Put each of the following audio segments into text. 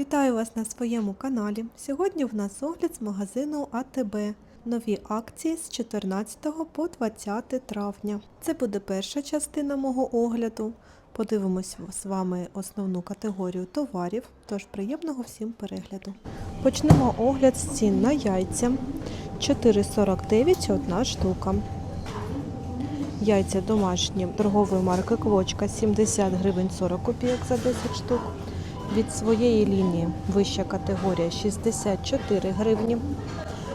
Вітаю вас на своєму каналі. Сьогодні в нас огляд з магазину АТБ. Нові акції з 14 по 20 травня. Це буде перша частина мого огляду. Подивимось з вами основну категорію товарів, тож приємного всім перегляду. Почнемо огляд з цін на яйця. 4,49 одна штука. Яйця домашні торгової марки Квочка 70 гривень 40 копійок за 10 штук. Від своєї лінії вища категорія 64 гривні.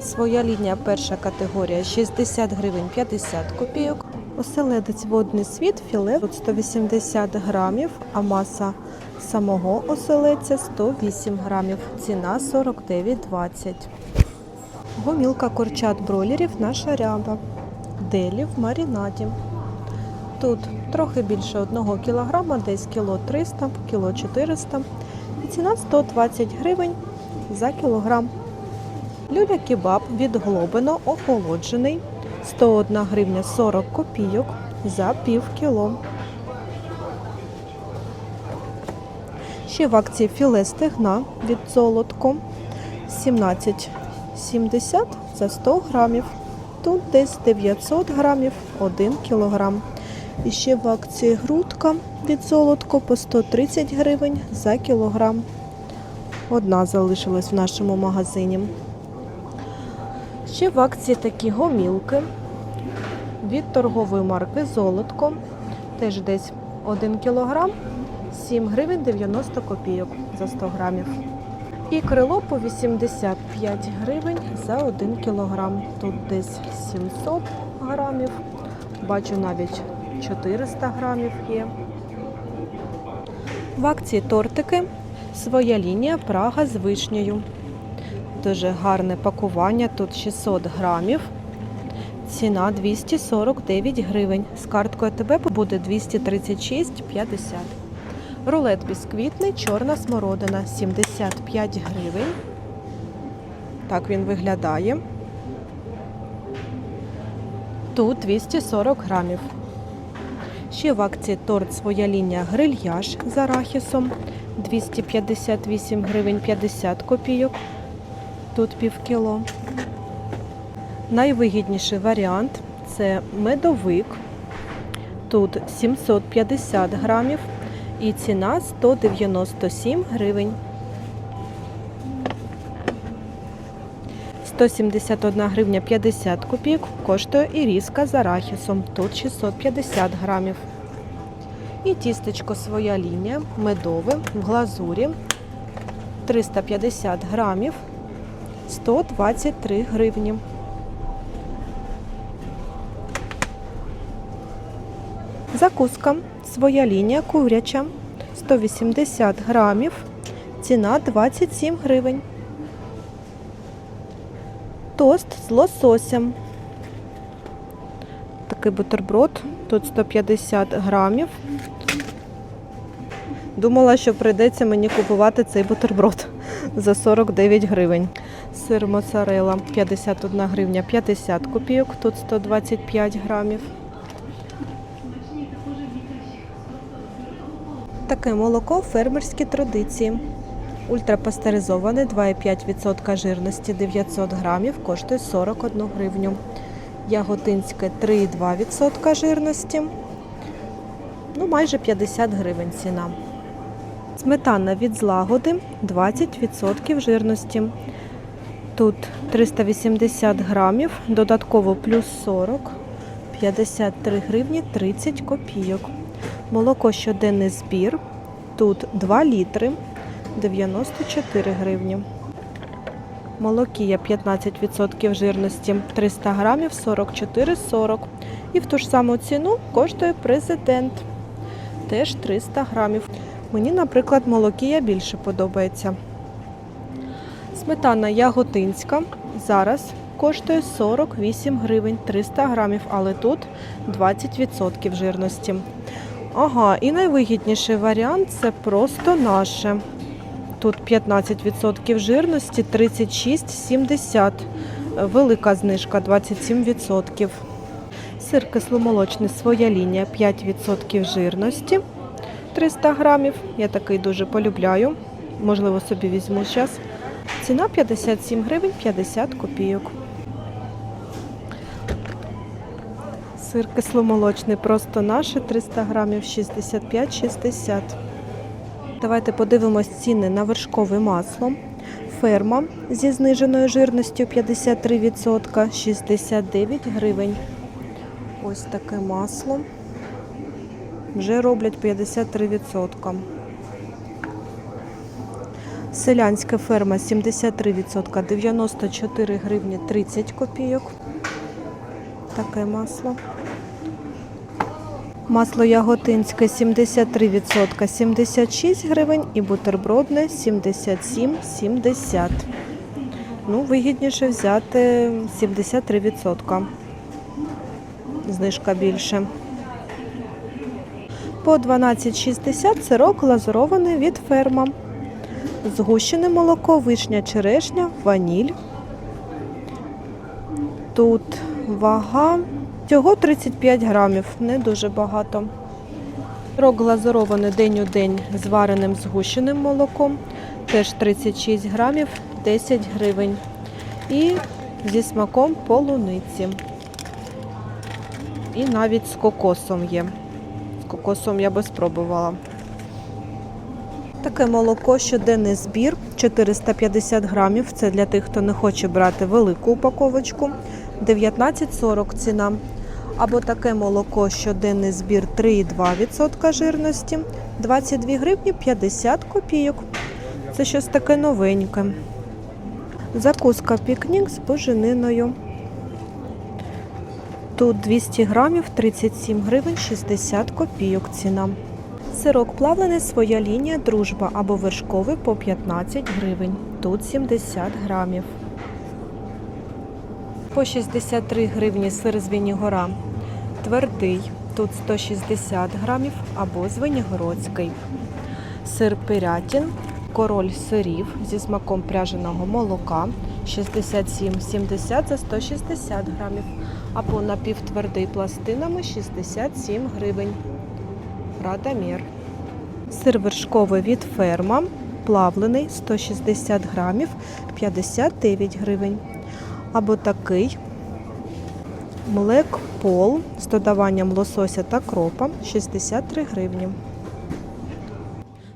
Своя лінія перша категорія 60 гривень 50 копійок. Оселедець водний світ філе тут 180 грамів, а маса самого оселедця 108 грамів. Ціна 49,20. Гомілка курчат бройлерів наша ряба. Делі в маринаді. Тут трохи більше 1 кг, десь кіло 300, кіло 400. І ціна 120 гривень за кілограм. Люля кебаб від Глобино охолоджений 101 гривня 40 копійок за пів кіло. Ще в акції філе стегна від золотко 17,70 за 100 грамів. Тут десь 900 грамів 1 кілограм. І ще в акції грудка від золотко по 130 гривень за кілограм. Одна залишилась в нашому магазині. Ще в акції такі гомілки від торгової марки Золотко. Теж десь 1 кілограм 7 гривень 90 копійок за 100 грамів. І крило по 85 гривень за 1 кілограм. Тут десь 700 грамів. Бачу навіть 400 грамів є. В акції тортики своя лінія Прага з вишнею. Дуже гарне пакування. Тут 600 грамів. Ціна 249 гривень. З карткою АТБ буде 236,50. Рулет бісквітний, чорна смородина 75 гривень. Так він виглядає. Тут 240 грамів. Ще в акції торт своя лінія грильяж з арахісом 258 гривень 50 копійок. Тут пів кіло. Найвигідніший варіант це медовик. Тут 750 грамів і ціна 197 гривень. 171 гривня 50 копійок коштує і різка з арахісом. Тут 650 грамів. І тістечко своя лінія, медове в глазурі 350 грамів 123 гривні. Закуска своя лінія куряча 180 грамів. Ціна 27 гривень. Тост з лососем. Такий бутерброд. Тут 150 грамів. Думала, що прийдеться мені купувати цей бутерброд за 49 гривень. Сир моцарела 51 гривня 50 копійок, тут 125 грамів. Таке молоко фермерські традиції. Ультрапастеризоване 2,5% жирності 900 грамів коштує 41 гривню. Яготинське 3,2% жирності. Ну, майже 50 гривень ціна. Сметана від злагоди 20% жирності. Тут 380 грамів, додатково плюс 40, 53 гривні 30 копійок. Молоко щоденний збір. Тут 2 літри 94 гривні. Молокія 15% жирності 300 грамів 44,40. І в ту ж саму ціну коштує президент. Теж 300 грамів. Мені, наприклад, молокія більше подобається. Сметана яготинська зараз коштує 48 гривень 300 грамів, але тут 20% жирності. Ага, і найвигідніший варіант це просто наше. Тут 15% жирності 36,70. Велика знижка 27%. Сир кисломолочний своя лінія 5% жирності 300 грамів. Я такий дуже полюбляю. Можливо, собі візьму зараз. Ціна 57 гривень 50 копійок. Сир кисломолочний, просто наше 300 грамів 65-60. Давайте подивимось ціни на вершкове масло. Ферма зі зниженою жирністю 53% 69 гривень. Ось таке масло. Вже роблять 53%. Селянська ферма 73%, 94 гривні 30 копійок. Таке масло. Масло яготинське 73%, 76 гривень і бутербродне 77,70. Ну, вигідніше взяти 73%. Знижка більше. По 12,60 сирок глазурований від ферма. Згущене молоко, вишня, черешня, ваніль. Тут вага Всього 35 грамів, не дуже багато. Сирок глазурований день у день з вареним згущеним молоком, теж 36 грамів, 10 гривень. І зі смаком полуниці. І навіть з кокосом є. З кокосом я би спробувала. Таке молоко, щоденний збір 450 грамів. Це для тих, хто не хоче брати велику упаковочку. 19,40 ціна. Або таке молоко, щоденний збір 3,2% жирності, 22 гривні 50 копійок. Це щось таке новеньке. Закуска пікнік з божениною. Тут 200 грамів 37 гривень 60 копійок ціна. Сирок плавлений, своя лінія, дружба або вершковий по 15 гривень. Тут 70 грамів. По 63 гривні сир з Вінігора. Твердий. Тут 160 грамів або звенігородський. Сир пирятін, король сирів зі смаком пряженого молока 67,70 за 160 грамів. Або напівтвердий пластинами 67 гривень. Радомір. Сир вершковий від ферма. Плавлений 160 грамів 59 гривень. Або такий млек пол з додаванням лосося та кропа 63 гривні.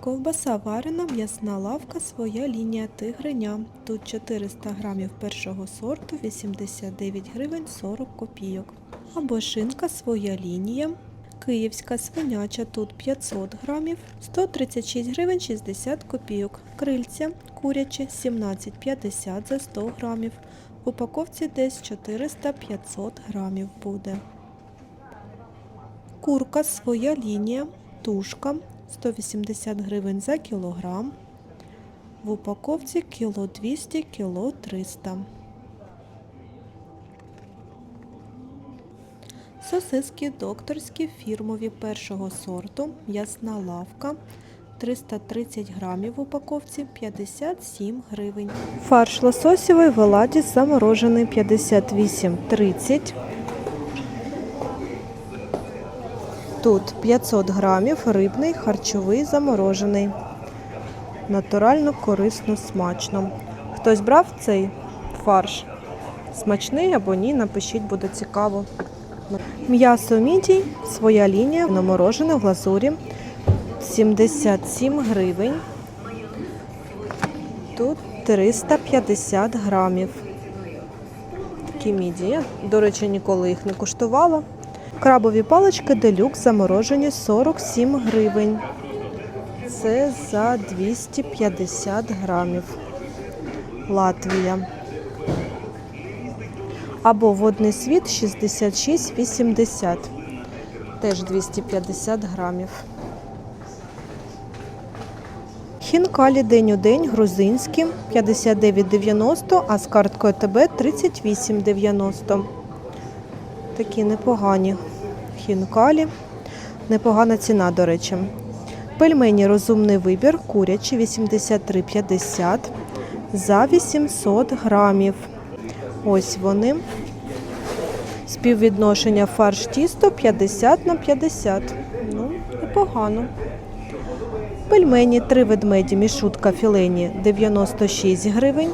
Ковбаса варена, м'ясна лавка, своя лінія тигриня. Тут 400 грамів першого сорту, 89 гривень 40 копійок. Або шинка своя лінія. Київська свиняча тут 500 грамів, 136 гривень 60 копійок. Крильця куряче 17,50 за 100 грамів. Упаковці десь 400-500 грамів буде. Курка своя лінія, тушка 180 гривень за кілограм. В упаковці кіло 200, кіло 300. Сосиски докторські фірмові першого сорту, м'ясна лавка 330 грамів в упаковці 57 гривень. Фарш лососєвий в оладі заморожений 58,30. Тут 500 грамів рибний, харчовий, заморожений. Натурально, корисно, смачно. Хтось брав цей фарш? Смачний або ні, напишіть, буде цікаво. М'ясо мідій, своя лінія, наморожене в глазурі 77 гривень. Тут 350 грамів. Такі мідії. До речі, ніколи їх не куштувала. Крабові палички делюкс заморожені 47 гривень. Це за 250 грамів. Латвія. Або водний світ 66,80. Теж 250 грамів. Хінкалі день у день грузинські 59,90, а з карткою ТБ 38,90. Такі непогані хінкалі. Непогана ціна, до речі. Пельмені розумний вибір, курячі 83,50 за 800 грамів. Ось вони. Співвідношення фарш тісто 50 на 50. Ну, непогано. Пельмені три ведмеді, мішутка філені 96 гривень.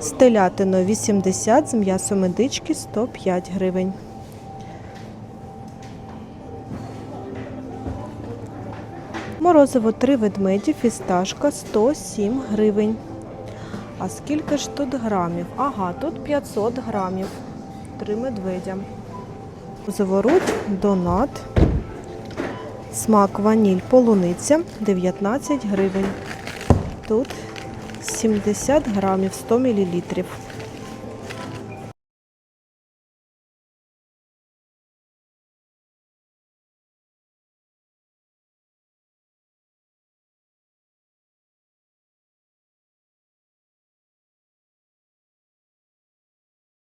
З телятиною 80, з м'ясом індички 105 гривень. Морозиво три ведмеді, фісташка 107 гривень. А скільки ж тут грамів? Ага, тут 500 грамів. Три медведя. Заворот, донат. Смак ваніль полуниця 19 гривень. Тут 70 грамів 100 мл.